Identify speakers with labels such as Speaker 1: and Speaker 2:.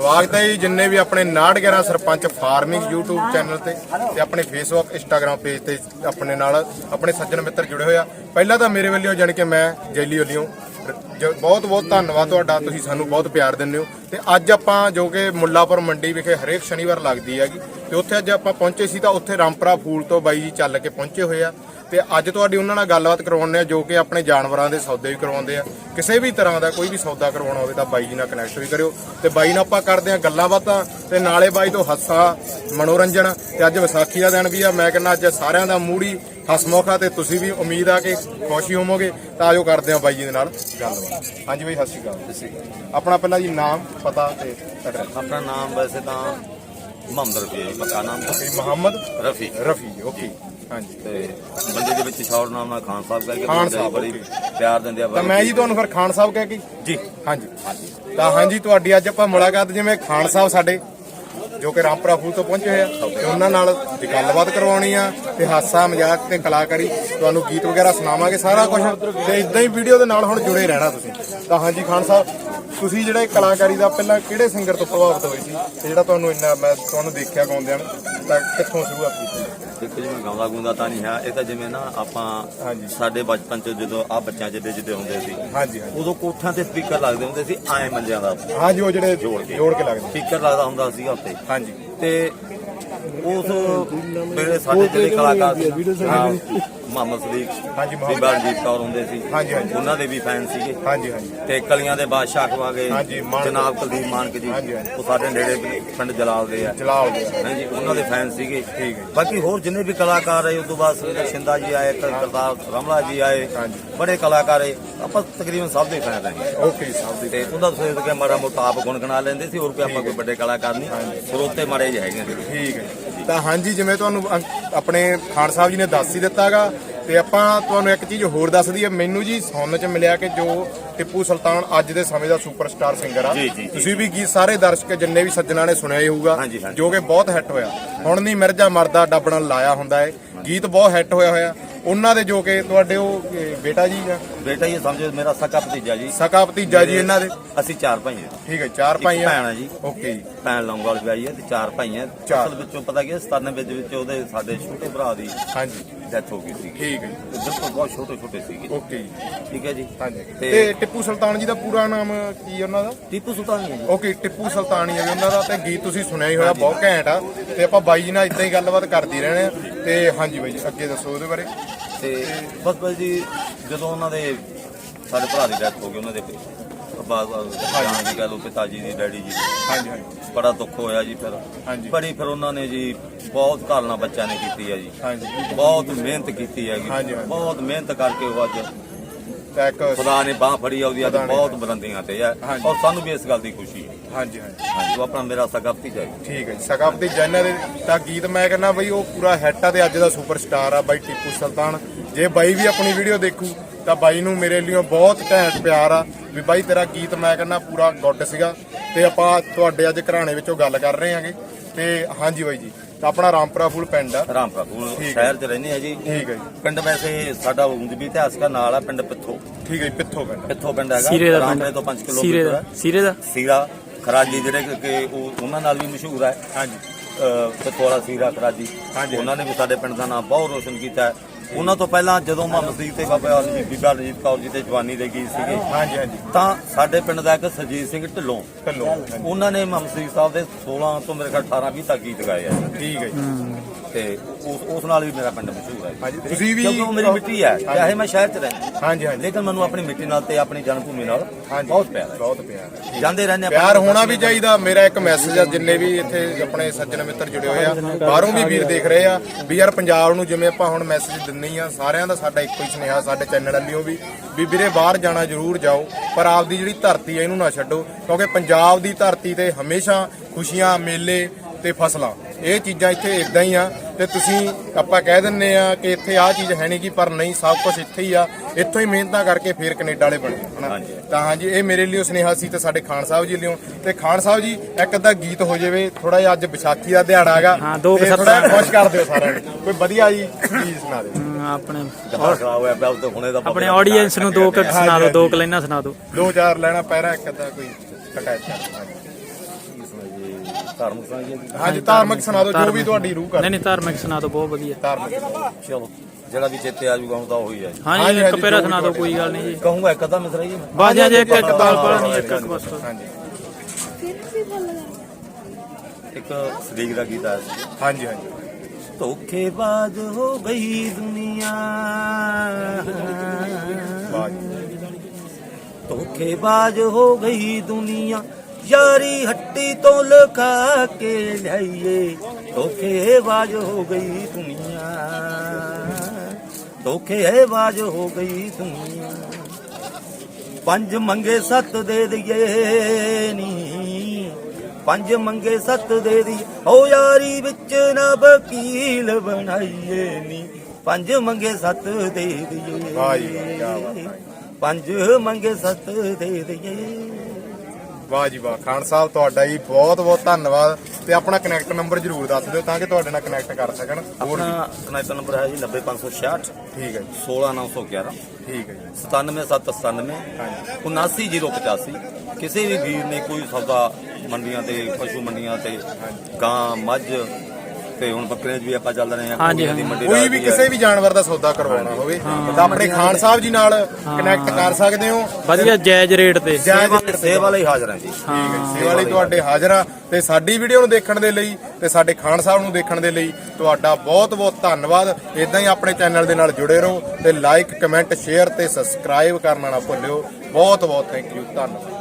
Speaker 1: ਸਵਾਗਤ ਹੈ ਜੀ। ਜਿੰਨੇ ਵੀ ਆਪਣੇ 911 ਸਰਪੰਚ ਫਾਰਮਿੰਗ YouTube ਚੈਨਲ ਤੇ ਤੇ ਆਪਣੇ Facebook, Instagram ਪੇਜ ਤੇ ਆਪਣੇ ਨਾਲ ਆਪਣੇ ਸੱਜਣ ਮਿੱਤਰ ਜੁੜੇ ਹੋਏ ਆ। ਪਹਿਲਾਂ ਤਾਂ ਮੇਰੇ ਵੱਲੋਂ ਜਾਣੀ ਕਿ ਮੈਂ ਜੈਲੀ ਵੱਲੋਂ ਬਹੁਤ ਬਹੁਤ ਧੰਨਵਾਦ ਤੁਹਾਡਾ। ਤੁਸੀਂ ਸਾਨੂੰ ਬਹੁਤ ਪਿਆਰ ਦਿੰਦੇ ਹੋ। ਤੇ ਅੱਜ ਆਪਾਂ ਜੋ ਕਿ ਮੁੱਲਾਪੁਰ ਮੰਡੀ ਵਿਖੇ ਹਰੇਕ ਸ਼ਨੀਵਾਰ ਲੱਗਦੀ ਹੈਗੀ। ਤੇ ਉੱਥੇ ਅੱਜ ਆਪਾਂ ਪਹੁੰਚੇ ਸੀ ਤਾਂ ਉੱਥੇ ਰਾਮਪਰਾ ਫੂਲ ਤੋਂ ਬਾਈ ਜੀ ਚੱਲ ਕੇ ਪਹੁੰਚੇ ਹੋਏ ਆ। ਤੇ ਅੱਜ ਤੁਹਾਡੀ ਉਹਨਾਂ ਨਾਲ ਗੱਲਬਾਤ ਕਰਵਾਉਂਦੇ ਆ ਜੋ ਕਿ ਆਪਣੇ ਜਾਨਵਰਾਂ ਦੇ ਸੌਦੇ ਵੀ ਕਰਵਾਉਂਦੇ ਆ। ਕਿਸੇ ਵੀ ਤਰ੍ਹਾਂ ਦਾ ਕੋਈ ਵੀ ਸੌਦਾ ਕਰਵਾਉਣਾ ਹੋਵੇ ਤਾਂ ਬਾਈ ਜੀ ਨਾਲ ਕਨੈਕਟ ਵੀ ਕਰਿਓ। ਤੇ ਬਾਈ ਨਾਲ ਆਪਾਂ ਕਰਦੇ ਆ ਗੱਲਾਂ ਬਾਤਾਂ ਤੇ ਨਾਲੇ ਬਾਈ ਤੋਂ ਹਾਸਾ ਮਨੋਰੰਜਨ ਤੇ ਅੱਜ ਵਿਸਾਖੀ ਦਾ ਦਿਨ ਵੀ ਆ। ਮੈਂ ਕਹਿੰਦਾ ਅੱਜ ਸਾਰਿਆਂ ਦਾ ਮੂੜੀ ਹਸਮੁਖ ਤੇ ਤੁਸੀਂ ਵੀ ਉਮੀਦ ਆ ਕਿ ਖੁਸ਼ੀ ਹੋਵੋਗੇ। ਤਾਂ ਆਜੋ ਕਰਦੇ ਆ ਬਾਈ ਜੀ ਦੇ ਨਾਲ ਗੱਲਬਾਤ। ਹਾਂਜੀ ਬਾਈ ਸਤਿ ਸ਼੍ਰੀ ਅਕਾਲ। ਆਪਣਾ ਪਹਿਲਾਂ ਜੀ ਨਾਮ ਪਤਾ ਤੇ ਐਡਰੈਸ
Speaker 2: ਆਪਣਾ ਨਾਮ ਵੈਸੇ ਤਾਂ ਮੁਹੰਮਦ ਰਫੀ ਹੈ ਜੀ, ਪੱਕਾ ਨਾਮ ਤਾਂ?
Speaker 1: ਮੁਹੰਮਦ?
Speaker 2: ਰਫੀ।
Speaker 1: ਰਫੀ ਓਕੇ। ਹਾਂਜੀ।
Speaker 2: ਤੇ ਬੰਦੇ ਦੇ ਵਿੱਚ ਸ਼ੌਰ ਨਾਮ ਨਾਲ ਖਾਨ ਸਾਹਿਬ ਕਰਕੇ
Speaker 1: ਖਾਨ
Speaker 2: ਬੰਦੇ
Speaker 1: ਸਾਹਿਬ,
Speaker 2: ਬੜੀ। ਪਿਆਰ ਦਿੰਦੇ ਆ
Speaker 1: ਤਾਂ ਮੈਂ ਜੀ ਤੁਹਾਨੂੰ ਫਿਰ ਖਾਨ ਸਾਹਿਬ ਕਹਿ ਕੇ?
Speaker 2: ਜੀ।
Speaker 1: ਹਾਂਜੀ। ਤਾਂ ਹਾਂਜੀ ਤੁਹਾਡੀ ਅੱਜ ਆਪਾਂ ਮੁਲਾਕਾਤ ਜਿਵੇਂ ਖਾਨ ਸਾਹਿਬ ਸਾਡੇ ਜੋ ਕਿ ਰਾਮਪੁਰਾ ਫੂਲ ਤੋਂ ਪਹੁੰਚੇ ਹੋਏ ਆ ਤੇ ਉਹਨਾਂ ਨਾਲ ਦੀ ਗੱਲਬਾਤ ਕਰਵਾਉਣੀ ਆ ਤੇ ਹਾਸਾ ਮਜ਼ਾਕ ਤੇ ਕਲਾਕਾਰੀ ਤੁਹਾਨੂੰ ਗੀਤ ਵਗੈਰਾ ਸੁਣਾਵਾਂਗੇ ਸਾਰਾ ਕੁਝ ਤੇ ਇਦਾਂ ਹੀ ਵੀਡੀਓ ਦੇ ਨਾਲ ਹੁਣ ਜੁੜੇ ਰਹਿਣਾ ਤੁਸੀਂ। ਤਾਂ ਹਾਂਜੀ ਖਾਨ ਸਾਹਿਬ ਤੁਸੀਂ ਜਿਹੜੇ ਕਲਾਕਾਰੀ ਦਾ ਪਹਿਲਾਂ ਕਿਹੜੇ ਸਿੰਗਰ ਤੋਂ ਪ੍ਰਭਾਵਿਤ ਹੋਏ ਸੀ? ਤੇ ਜਿਹੜਾ ਤੁਹਾਨੂੰ ਇੰਨਾ ਮੈਂ ਤੁਹਾਨੂੰ ਦੇਖਿਆ ਗਾਉਂਦਿਆਂ ਨੂੰ ਤਾਂ ਕਿੱਥੋਂ ਸ਼ੁਰੂਆਤ ਕੀਤੀ
Speaker 2: ਦੇਖੋ ਜਿਵੇਂ ਗਾਉਂਦਾ ਗੁੰਦਾ ਤਾਂ ਨਹੀਂ ਹੈ। ਇਹ ਤਾਂ ਜਿਵੇਂ ਨਾ ਆਪਾਂ
Speaker 1: ਹਾਂਜੀ।
Speaker 2: ਸਾਡੇ ਬਚਪਨ ਚ ਜਦੋਂ ਆ ਬੱਚਿਆਂ ਜਿੱਦੇ ਜਿੱਦੇ ਹੁੰਦੇ ਸੀ
Speaker 1: ਹਾਂਜੀ ਹਾਂਜੀ।
Speaker 2: ਉਦੋਂ ਕੋਠਾਂ ਤੇ ਸਪੀਕਰ ਲੱਗਦੇ ਹੁੰਦੇ ਸੀ ਐ ਮੰਜਿਆਂ ਦਾ।
Speaker 1: ਹਾਂਜੀ ਉਹ ਜਿਹੜੇ
Speaker 2: ਜੋੜ ਕੇ।
Speaker 1: ਜੋੜ ਕੇ ਲੱਗਦੇ।
Speaker 2: ਸਪੀਕਰ ਲੱਗਦਾ ਹੁੰਦਾ ਸੀਗਾ ਉੱਤੇ।
Speaker 1: ਹਾਂਜੀ।
Speaker 2: ਤੇ ਉਸ ਮੇਰੇ ਸਾਡੇ ਜਿਹੜੇ ਕਲਾਕਾਰ ਸੀ ਹਾਂ, ਮੁਹੰਮਦ ਸਦੀਕ
Speaker 1: ਹਾਂਜੀ, ਮੁਹੰਮਦ।
Speaker 2: ਬੀਬਾ ਰਣਜੀਤ ਕੌਰ ਹੁੰਦੇ ਸੀ।
Speaker 1: ਹਾਂਜੀ, ਹਾਂਜੀ।
Speaker 2: ਉਹਨਾਂ ਦੇ ਵੀ ਫੈਨ ਸੀਗੇ।
Speaker 1: ਹਾਂਜੀ ਹਾਂਜੀ।
Speaker 2: ਤੇ ਕਲੀਆਂ ਦੇ ਬਾਦਸ਼ਾਹ ਖਵਾਗੇ
Speaker 1: ਹਾਂਜੀ, ਮਾਨਕ।
Speaker 2: ਜਨਾਬ ਕੁਲਦੀਪ ਮਾਨਕ ਜੀ।
Speaker 1: ਹਾਂਜੀ, ਹਾਂਜੀ।
Speaker 2: ਉਹ ਸਾਡੇ ਨੇੜੇ ਪਿੰਡ ਜਲਾਲ ਦੇ ਆ।
Speaker 1: ਜਲਾਲ ਦੇ
Speaker 2: ਹਾਂਜੀ ਉਹਨਾਂ ਦੇ ਫੈਨ ਸੀਗੇ।
Speaker 1: ਠੀਕ ਹੈ ਜੀ।
Speaker 2: ਬਾਕੀ ਹੋਰ ਜਿੰਨੇ ਵੀ ਕਲਾਕਾਰ ਆਏ ਉਸ ਤੋਂ ਬਾਅਦ ਸਵੇਰੇ ਸ਼ਿੰਦਾ ਜੀ ਆਏ ਕਰਤਾਰ ਰਮਲਾ ਜੀ ਆਏ।
Speaker 1: ਹਾਂਜੀ।
Speaker 2: ਬੜੇ ਕਲਾਕਾਰ ਆਏ। ਆਪਾਂ ਤਕਰੀਬਨ ਸਭ ਦੇ ਫੈਨ ਰਹੇ
Speaker 1: ਓਕੇ ਸਾਹਿਬ
Speaker 2: ਤੇ ਉਹਦਾ ਸਵੇਰ ਕੇ ਮਾੜਾ ਮੋਟਾ ਆਪ ਗੁਣਗੁਣਾ ਲੈਂਦੇ ਸੀ ਹੋਰ ਕੋਈ ਆਪਾਂ ਕੋਈ ਵੱਡੇ ਕਲਾਕਾਰ ਨਹੀਂ। ਸਰੋਤੇ ਮਾੜੇ ਜਿਹੇ ਹੈਗੇ
Speaker 1: ਠੀਕ ਹੈ ਤਾਂ ਹਾਂਜੀ ਜਿਵੇਂ ਤੁਹਾਨੂੰ ਆਪਣੇ ਖਾਨ ਸਾਹਿਬ ਜੀ ਨੇ ਦੱਸ ਹੀ ਦਿੱਤਾਗਾ ਤੇ ਆਪਾਂ ਤੁਹਾਨੂੰ ਇੱਕ ਚੀਜ਼ ਹੋਰ ਦੱਸ ਦਈਏ। ਮੈਨੂੰ ਜੀ ਸੁਣਨ ਚ ਮਿਲਿਆ ਕਿ ਜੋ ਟਿੱਪੂ ਸੁਲਤਾਨ ਅੱਜ ਦੇ ਸਮੇਂ ਦਾ ਸੁਪਰਸਟਾਰ ਸਿੰਗਰ ਆ। ਤੁਸੀਂ ਵੀ ਗੀਤ ਸਾਰੇ ਦਰਸ਼ਕ ਜਿੰਨੇ ਵੀ ਸੱਜਣਾ ਨੇ ਸੁਣਿਆ ਹੀ ਹੋਊਗਾ। ਜੋ ਕਿ ਬਹੁਤ ਹਿੱਟ ਹੋਇਆ। ਹੁਣ ਨਹੀਂ ਮਿਰਜ਼ਾ ਮਰਦਾ ਡੱਬ ਨਾਲ ਲਾਇਆ ਹੁੰਦਾ ਹੈ ਗੀਤ ਬਹੁਤ ਹਿੱਟ ਹੋਇਆ ਹੋਇਆ। ਉਹਨਾਂ ਦੇ ਜੋ ਕਿ ਤੁਹਾਡੇ ਉਹ ਇਹ ਬੇਟਾ ਜੀ ਆ
Speaker 2: ਬੇਟਾ ਇਹ ਸਮਝੋ ਮੇਰਾ ਸਕਾ ਭਤੀਜਾ ਜੀ।
Speaker 1: ਸਕਾ ਭਤੀਜਾ ਜੀ ਇਹਨਾਂ ਦੇ?
Speaker 2: ਅਸੀਂ ਚਾਰ ਭਾਈ ਹਾਂ
Speaker 1: ਠੀਕ ਹੈ ਚਾਰ
Speaker 2: ਇੱਕ
Speaker 1: ਭਾਈ
Speaker 2: ਭੈਣ ਆ ਜੀ।
Speaker 1: ਓਕੇ ਜੀ।
Speaker 2: ਭੈਣ ਲੌਂਗਵਾਲ ਵਿਆਹੀ ਹੈ ਤੇ ਚਾਰ ਭਾਈ ਹੈ
Speaker 1: ਚਾਰ।
Speaker 2: ਅਸਲ ਵਿੱਚੋਂ ਪਤਾ ਕੀ ਹੈ 97 ਵਿੱਚ ਵਿੱਚ ਉਹਦੇ ਸਾਡੇ ਛੋਟੇ ਭਰਾ ਦੀ
Speaker 1: ਹਾਂਜੀ।
Speaker 2: ਡੈਥ ਹੋ ਗਈ ਸੀ।
Speaker 1: ਠੀਕ ਹੈ ਜੀ।
Speaker 2: ਬਿਲਕੁਲ ਬਹੁਤ ਛੋਟੇ ਛੋਟੇ ਸੀਗੇ।
Speaker 1: ਓਕੇ ਜੀ।
Speaker 2: ਠੀਕ ਹੈ ਜੀ।
Speaker 1: ਹਾਂਜੀ।
Speaker 2: ਤੇ-
Speaker 1: ਤੇ ਟਿੱਪੂ ਸੁਲਤਾਨ ਜੀ ਦਾ ਪੂਰਾ ਨਾਮ ਕੀ ਉਹਨਾਂ ਦਾ?
Speaker 2: ਟੀਪੂ ਸੁਲਤਾਨ ਹੀ ਹੈ ਜੀ।
Speaker 1: ਓਕੇ ਟਿੱਪੂ ਸੁਲਤਾਨ ਹੈ ਜੀ ਉਹਨਾਂ ਦਾ ਤੇ ਗੀਤ ਤੁਸੀਂ ਸੁਣਿਆ ਹੀ ਹੋਇਆ ਬਹੁਤ ਘੈਂਟ ਆ। ਤੇ ਆਪਾਂ ਬਾਈ ਜੀ ਨਾਲ ਇਦਾਂ ਹੀ ਗੱਲਬਾਤ ਕਰਦੀ ਰਹਿਣੇ ਆ। ਤੇ ਹਾਂਜੀ ਬਾਈ ਜੀ ਅੱਗੇ ਦੱਸੋ ਉਹਦੇ ਬਾਰੇ।
Speaker 2: ਤੇ ਬਸ ਬਸ ਜੀ ਜਦੋਂ ਉਹਨਾਂ ਦੇ ਸਾਡੇ ਭਰਾ ਦੀ ਡੈਥ ਹੋ ਗਈ ਉਹਨਾਂ ਦੇ ਬਾਅਦ ਜਾਨ ਦੀ ਗੱਲ ਉਹ ਪਿਤਾ ਜੀ ਦੀ ਡੈਡੀ ਜੀ ਦੀ।
Speaker 1: ਹਾਂਜੀ ਹਾਂਜੀ।
Speaker 2: ਬੜਾ ਦੁੱਖ ਹੋਇਆ ਜੀ ਫਿਰ।
Speaker 1: ਹਾਂਜੀ।
Speaker 2: ਬੜੀ ਫਿਰ ਉਹਨਾਂ ਨੇ ਜੀ ਬਹੁਤ ਘਾਲਣਾ ਬੱਚਿਆਂ ਨੇ ਕੀਤੀ ਹੈ ਜੀ।
Speaker 1: ਹਾਂਜੀ।
Speaker 2: ਬਹੁਤ ਮਿਹਨਤ ਕੀਤੀ ਹੈਗੀ।
Speaker 1: ਹਾਂਜੀ, ਹਾਂਜੀ।
Speaker 2: ਬਹੁਤ ਮਿਹਨਤ ਕਰਕੇ ਉਹ ਅੱਜ ਖੁਦਾ ਨੇ ਬਾਹ ਫੜੀ ਆ ਉਹਦੀ ਅੱਜ। ਬਹੁਤ ਬੁਲੰਦੀਆਂ ਤੇ
Speaker 1: ਹਾਂਜੀ।
Speaker 2: ਔਰ ਸਾਨੂੰ ਵੀ ਇਸ ਗੱਲ ਦੀ ਖੁਸ਼ੀ ਹੈ।
Speaker 1: ਹਾਂਜੀ ਹਾਂਜੀ।
Speaker 2: ਹਾਂਜੀ ਉਹ ਆਪਣਾ ਮੇਰਾ ਸਗਾ ਭਤੀਜਾ ਜੀ
Speaker 1: ਠੀਕ ਹੈ ਜੀ ਜਨਰ ਦੇ ਗੀਤ ਮੈਂ ਕਹਿੰਦਾ ਬਈ ਉਹ ਪੂਰਾ ਹਿੱਟ ਆ ਤੇ ਅੱਜ ਦਾ ਸੁਪਰਸਟਾਰ ਆ ਬਾਈ ਟਿੱਪੂ ਸੁਲਤਾਨ। ਜੇ ਬਾਈ ਵੀ ਆਪਣੀ ਵੀਡੀਓ ਦੇਖੂ ਤਾਂ ਬਾਈ ਨੂੰ ਮੇਰੇ ਲਈ ਬਹੁਤ ਘੈਂਟ ਪਿਆਰ ਆ ਵੀ ਬਾਈ ਤੇਰਾ ਗੀਤ ਮੈਂ ਕਹਿੰਦਾ ਪੂਰਾ ਗੁੱਡ ਸੀਗਾ। ਤੇ ਆਪਾਂ ਤੁਹਾਡੇ ਅੱਜ ਘਰਾਣੇ ਵਿੱਚੋਂ ਗੱਲ ਕਰ ਰਹੇ ਹਾਂਗੇ ਤੇ ਹਾਂਜੀ ਬਾਈ ਜੀ ਤਾਂ ਆਪਣਾ ਰਾਮਪੁਰਾ ਫੂਲ ਪਿੰਡ ਆ।
Speaker 2: ਰਾਮ ਪ੍ਰਭੂ
Speaker 1: ਠੀਕ ਹੈ।
Speaker 2: ਸ਼ਹਿਰ 'ਚ ਰਹਿੰਦੇ ਆ ਜੀ।
Speaker 1: ਠੀਕ ਹੈ ਜੀ।
Speaker 2: ਪਿੰਡ ਵੈਸੇ ਸਾਡਾ ਉਂਝ ਵੀ ਇਤਿਹਾਸਕ ਨਾਲ ਆ ਪਿੰਡ ਪਿੱਥੋ।
Speaker 1: ਠੀਕ ਹੈ ਜੀ ਪਿੱਥੋਂ ਪਿੰਡ
Speaker 2: ਪਿੱਥੋਂ ਪਿੰਡ ਹੈਗਾ।
Speaker 3: ਸੀਰੇ ਦਾ
Speaker 2: ਰਾਮਪੁਰੇ
Speaker 3: ਪਿੰਡ
Speaker 2: ਤੋਂ 5
Speaker 3: ਸੀਰੇ
Speaker 2: ਕਿਲੋਮੀਟਰ
Speaker 3: ਦਾ।
Speaker 2: ਹੈ।
Speaker 3: ਸੀਰੇ ਦਾ?
Speaker 2: ਸੀਰਾ ਖਰਾਜੀ ਜਿਹੜੇ ਕਿ- ਕਿ ਉਹ ਉਹਨਾਂ ਨਾਲ ਵੀ ਮਸ਼ਹੂਰ ਹੈ।
Speaker 1: ਹਾਂਜੀ।
Speaker 2: ਪਤੋਲਾ ਸੀਰਾ ਖਰਾਜੀ।
Speaker 1: ਹਾਂਜੀ।
Speaker 2: ਉਹਨਾਂ ਨੇ ਵੀ ਸਾਡੇ ਪਿੰਡ ਦਾ ਨਾਮ ਬਹੁਤ ਰੋਸ਼ਨ ਕੀਤਾ ਹੈ। ਉਹਨਾਂ ਤੋਂ ਪਹਿਲਾਂ ਜਦੋਂ ਮੁਹੰਮਦ ਸਦੀਕ ਤੇ ਬਾਬਾ ਜੀ ਬੀਬਾ ਰਣਜੀਤ ਕੌਰ ਜੀ ਤੇ ਜਵਾਨੀ ਦੇ ਗੀਤ ਸੀਗੇ
Speaker 1: ਹਾਂਜੀ ਹਾਂਜੀ।
Speaker 2: ਤਾਂ ਸਾਡੇ ਪਿੰਡ ਦਾ ਇੱਕ ਸਰਜੀਤ ਸਿੰਘ ਢਿੱਲੋਂ।
Speaker 1: ਢੱਲੋਂ।
Speaker 2: ਉਹਨਾਂ ਨੇ ਸਦੀਕ ਸਾਹਿਬ ਦੇ 16 ਤੋਂ ਮੇਰੇ ਖਿਆਲ 18 20 ਤੱਕ ਗੀਤ ਗਾਏ ਆ।
Speaker 1: ਠੀਕ ਹੈ ਜੀ।
Speaker 2: ਤੇ ਉਸ ਉਸ ਨਾਲ ਵੀ ਮੇਰਾ ਪਿੰਡ ਮਸ਼ਹੂਰ ਹੈ
Speaker 1: ਹਾਂਜੀ ਤੁਸੀਂ ਵੀ
Speaker 2: ਕਿਉਂਕਿ ਉਹ ਮੇਰੀ ਮਿੱਟੀ ਹੈ ਚਾਹੇ ਮੈਂ ਸ਼ਹਿਰ 'ਚ ਰਹਿੰਦਾ।
Speaker 1: ਹਾਂਜੀ ਹਾਂਜੀ।
Speaker 2: ਲੇਕਿਨ ਮੈਨੂੰ ਆਪਣੀ ਮਿੱਟੀ ਨਾਲ ਤੇ ਆਪਣੀ ਜਨਮ ਭੂਮੀ ਨਾਲ ਬਹੁਤ ਪਿਆਰ ਹੈ
Speaker 1: ਬਹੁਤ ਪਿਆਰ ਹੈ।
Speaker 2: ਜਾਂਦੇ ਰਹਿੰਦੇ ਆਪਾਂ
Speaker 1: ਪਿਆਰ ਹੋਣਾ ਵੀ ਚਾਹੀਦਾ। ਮੇਰਾ ਇੱਕ ਮੈਸੇਜ ਆ ਜਿੰਨੇ ਵੀ ਇੱਥੇ ਆਪਣੇ ਸੱਜਣ ਮਿੱਤਰ ਜੁੜੇ ਹੋਏ ਆ ਬਾਹਰੋਂ ਵੀ ਵੀਰ ਦੇਖ ਰਹੇ ਆ ਵੀ ਯਾਰ ਪੰਜਾਬ ਨੂੰ ਜਿਵੇਂ ਆਪਾਂ ਹੁਣ ਮੈਸੇਜ ਦਿੰਨੇ ਆ ਸਾਰਿਆਂ ਦਾ ਸਾਡਾ ਇੱਕੋ ਹੀ ਸੁਨੇਹਾ ਸਾਡੇ ਚੈਨਲ ਵੱਲੋਂ ਵੀ ਵੀ ਵੀਰੇ ਬਾਹਰ ਜਾਣਾ ਜ਼ਰੂਰ ਜਾਓ ਪਰ ਆਪਦੀ ਜਿਹੜੀ ਧਰਤੀ ਹੈ ਇਹਨੂੰ ਨਾ ਛੱਡੋ ਕਿਉਂਕਿ ਪੰਜਾਬ ਦੀ ਧਰਤੀ ਤੇ ਹਮੇਸ਼ਾ ਖੁਸ਼ੀਆਂ ਮੇਲੇ ਤੇ ਫਸਲਾਂ ਇਹ ਚੀਜ਼ਾਂ ਇੱਥੇ ਇਦਾਂ ਹੀ ਆ ਤੇ ਤੁਸੀਂ ਆਪਾਂ ਕਹਿ ਦਿੰਨੇ ਆ ਕਿ ਇੱਥੇ ਆ ਚੀਜ਼ ਹੈ ਨਹੀਂ ਕਿ ਪਰ ਨਹੀਂ ਸਭ ਕੁਝ ਇੱਥੇ ਹੀ ਆ। ਇੱਥੋਂ ਹੀ ਮਿਹਨਤਾਂ ਕਰਕੇ ਫੇਰ ਕੈਨੇਡਾ ਵਾਲੇ ਬਣੇ ਹਨਾ। ਤਾਂ ਹਾਂਜੀ ਇਹ ਮੇਰੇ ਲਈ ਸੁਨੇਹਾ ਸੀ ਤੇ ਸਾਡੇ ਖਾਨ ਸਾਹਿਬ ਜੀ ਲਈ ਤੇ ਖਾਨ ਸਾਹਿਬ ਜੀ ਇੱਕ ਅੱਧਾ ਗੀਤ ਹੋ ਜਾਵੇ ਥੋੜਾ ਜਿਹਾ ਅੱਜ ਵਿਸਾਖੀ ਦਾ ਦਿਹਾੜਾ ਹੈਗਾ
Speaker 3: ਹਾਂ, ਦੋ ਕੁ
Speaker 1: ਤੇ। ਜਿਹਾ ਖੁਸ਼ ਕਰ ਦਿਓ ਸਾਰਿਆਂ ਨੂੰ। ਕੋਈ ਵਧੀਆ ਜੀ ਚੀਜ਼ ਸੁਣਾ ਦਿਓ।
Speaker 3: ਆਪਣੇ
Speaker 2: ਜਹਾ ਖਰਾਬ ਹੋਇਆ ਪਿਆ ਉਹ ਤੇ ਹੁਣੇ ਦਾ
Speaker 3: ਆਪਣੇ ਆਡੀਅנס ਨੂੰ ਦੋ ਕੁ ਸੁਣਾ ਦਿਓ ਦੋ ਕੁ ਲਾਈਨਾਂ ਸੁਣਾ ਦਿਓ।
Speaker 1: ਦੋ ਚਾਰ ਲੈਣਾ ਪੈਰਾ ਇੱਕ ਅੱਧਾ ਕੋਈ
Speaker 2: ਸੁਣਾਈਏ ਧਾਰਮਿਕ ਸੁਣਾਈਏ ਜੀ?
Speaker 1: ਹਾਂਜੀ ਧਾਰਮਿਕ ਸੁਣਾ ਦਿਓ ਜੋ ਵੀ ਤੁਹਾਡੀ ਰੂਹ ਕਰ।
Speaker 3: ਨਹੀਂ ਨਹੀਂ ਧਾਰਮਿਕ ਸੁਣਾ ਦਿਓ ਬਹੁਤ ਵਧੀਆ।
Speaker 1: ਧਾਰਮਿਕ।
Speaker 2: ਚਲੋ ਜਿਹੜਾ ਵੀ ਚੇਤੇ ਆ ਜੂਗਾ ਹੁਣ ਤਾਂ ਉਹੀ ਹੈ ਜੀ।
Speaker 3: ਹਾਂਜੀ
Speaker 1: ਹਾਂਜੀ,
Speaker 3: ਇੱਕ
Speaker 1: ਹਾਂਜੀ,
Speaker 3: ਪੇਰਾ
Speaker 1: ਜੋ
Speaker 3: ਸੁਣਾ ਦਿਓ ਕੋਈ ਗੱਲ ਨਹੀਂ ਜੀ।
Speaker 2: ਕਹੂੰਗਾ ਇੱਕ ਅੱਧਾ ਮਿਸਰਾ ਜੀ।
Speaker 3: ਬਾਜਿਆਂ ਜੇ ਇੱਕ ਇੱਕ
Speaker 1: ਹਾਂ,
Speaker 3: ਬਾਲ
Speaker 1: ਹਾਂ,
Speaker 3: ਬਾਲ ਨਹੀਂ
Speaker 2: ਹਾਂ,
Speaker 3: ਇੱਕ ਇੱਕ ਬਸ।
Speaker 1: ਹਾਂਜੀ।
Speaker 2: ਇੱਕ ਸਦੀਕ ਦਾ ਗੀਤ ਆਇਆ ਸੀ।
Speaker 1: ਹਾਂਜੀ ਹਾਂਜੀ।
Speaker 2: ਧੋਖੇਬਾਜ਼ ਹੋ ਗਈ ਦੁਨੀਆ।
Speaker 1: ਵਾਹ ਜੀ।
Speaker 2: ਧੋਖੇਬਾਜ਼ ਹੋ ਗਈ ਦੁਨੀਆ। ਯਾਰੀ ਹੱਟੀ ਤੋਂ ਲੁਕਾ ਕੇ ਲਿਆਈਏ। ਧੋਖੇਬਾਜ਼ ਹੋ ਗਈ ਦੁਨੀਆ ਧੋਖੇਬਾਜ਼ ਹੋ ਗਈ ਦੁਨੀਆ ਪੰਜ ਮੰਗੇ ਸੱਤ ਦੇ ਦਈਏ ਨੀ। ਪੰਜ ਮੰਗੇ ਸੱਤ ਦੇ ਦੀ ਓ ਯਾਰੀ ਵਿੱਚ ਨਾ ਵਕੀਲ ਬਣਾਈਏ ਨੀ। ਪੰਜ ਮੰਗੇ ਸੱਤ ਦੇ ਦਈਏ। ਪੰਜ ਮੰਗੇ ਸੱਤ ਦੇ ਦਈਏ।
Speaker 1: ਵਾਹ ਜੀ ਵਾਹ। ਖਾਨ ਸਾਹਿਬ ਤੁਹਾਡਾ ਜੀ ਬਹੁਤ ਬਹੁਤ ਧੰਨਵਾਦ ਤੇ ਆਪਣਾ ਕਨੈਕਟ ਨੰਬਰ ਜਰੂਰ ਦੱਸ ਦਿਓ ਤਾਂ ਕਿ ਤੁਹਾਡੇ ਨਾਲ ਕਨੈਕਟ ਕਰ ਸਕਣ।
Speaker 2: ਆਪਣਾ ਕਨੈਕਟ ਨੰਬਰ ਹੈ ਜੀ 90566
Speaker 1: ਠੀਕ ਹੈ ਜੀ।
Speaker 2: 16911
Speaker 1: ਠੀਕ ਹੈ ਜੀ।
Speaker 2: 97797
Speaker 1: ਹਾਂਜੀ।
Speaker 2: 79085 ਕਿਸੇ ਵੀ ਵੀਰ ਨੇ ਕੋਈ ਸੌਦਾ ਮੰਡੀਆਂ ਤੇ ਪਸ਼ੂ ਮੰਡੀਆਂ ਤੇ ਗਾਂ ਮੱਝ ਤੇ ਹੁਣ ਬੱਕਰੇ 'ਚ ਵੀ ਆਪਾਂ ਚੱਲ ਰਹੇ ਹਾਂ
Speaker 3: ਹਾਂਜੀ,
Speaker 2: ਘੋੜੀਆਂ ਦੀ ਮੰਡੀ
Speaker 1: ਕੋਈ ਵੀ। ਕਿਸੇ ਵੀ ਜਾਨਵਰ ਦਾ ਸੌਦਾ ਕਰਵਾਉਣਾ ਹੋਵੇ ਤਾਂ ਆਪਣੇ ਖਾਨ ਸਾਹਿਬ ਜੀ ਨਾਲ ਕਨੈਕਟ ਕਰ ਸਕਦੇ ਹੋ।
Speaker 3: ਵਧੀਆ ਜਾਇਜ਼ ਰੇਟ ਤੇ।
Speaker 1: ਜਾਇਜ਼
Speaker 2: ਸੇਵਾ ਸੇਵਾ ਲਈ ਹਾਜ਼ਰ ਹਾਂ ਜੀ।
Speaker 3: ਹਾਂ
Speaker 1: ਸੇਵਾ ਲਈ ਤੁਹਾਡੇ ਹਾਜ਼ਰ ਆ ਤੇ ਸਾਡੀ ਵੀਡੀਓ ਨੂੰ ਦੇਖਣ ਦੇ ਲਈ ਤੇ ਸਾਡੇ ਖਾਨ ਸਾਹਿਬ ਨੂੰ ਦੇਖਣ ਦੇ ਲਈ ਤੁਹਾਡਾ ਬਹੁਤ ਬਹੁਤ ਧੰਨਵਾਦ। ਇਦਾਂ ਹੀ ਆਪਣੇ ਚੈਨਲ ਦੇ ਨਾਲ ਜੁੜੇ ਰਹੋ ਤੇ ਲਾਈਕ ਕਮੈਂਟ ਸ਼ੇਅਰ ਤੇ ਸਬਸਕ੍ਰਾਈਬ ਕਰਨਾ ਨਾ ਭੁੱਲਿਓ। ਬਹੁਤ ਬਹੁਤ ਥੈਂਕ ਯੂ ਧੰਨਵਾਦ।